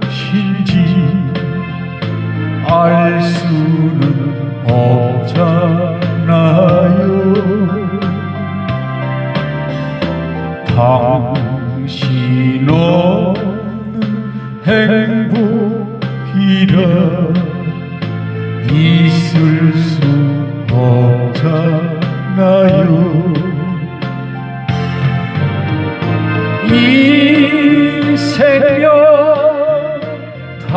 무엇인지 알 수는 없잖아요. 당신 없는 행복이라 생명 다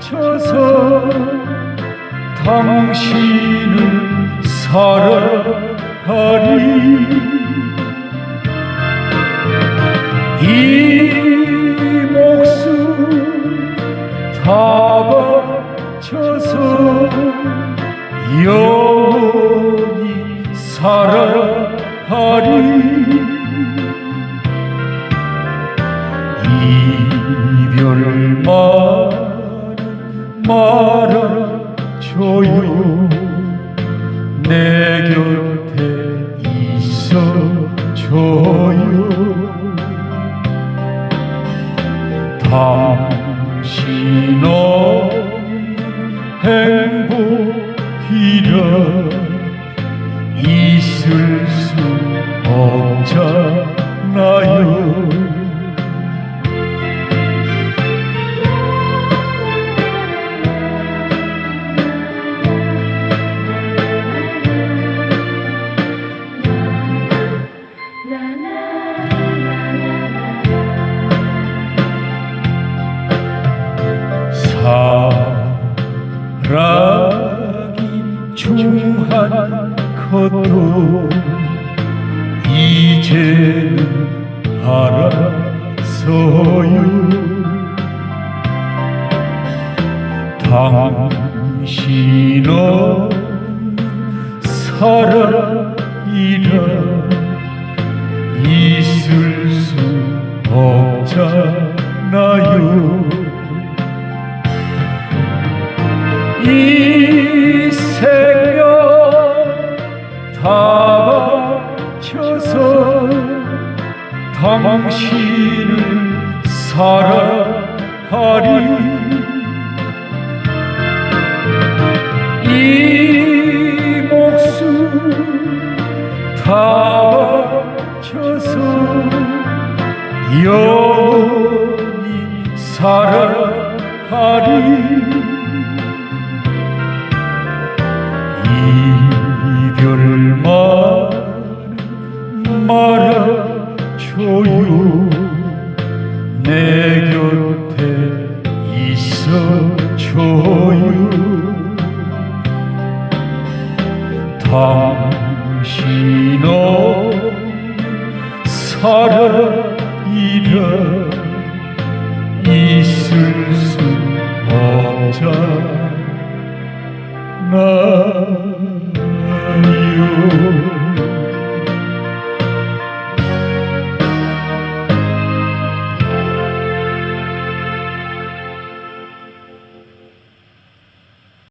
바쳐서 당신을 사랑하리. 이 목숨 다 바쳐서 영원히 사랑하리. 이별만 말아줘요 내 곁에 있어줘요. 당신 없는 행 사랑이 중한 것도 이제는 알았어요. 당신은 사랑이라 있을 수 없잖아요. 이 당신을 사랑하리. 이 목숨 다 바쳐서 영원히 사랑하리. 이별만 당신 없는 사랑이라 있을 수 없잖아 나요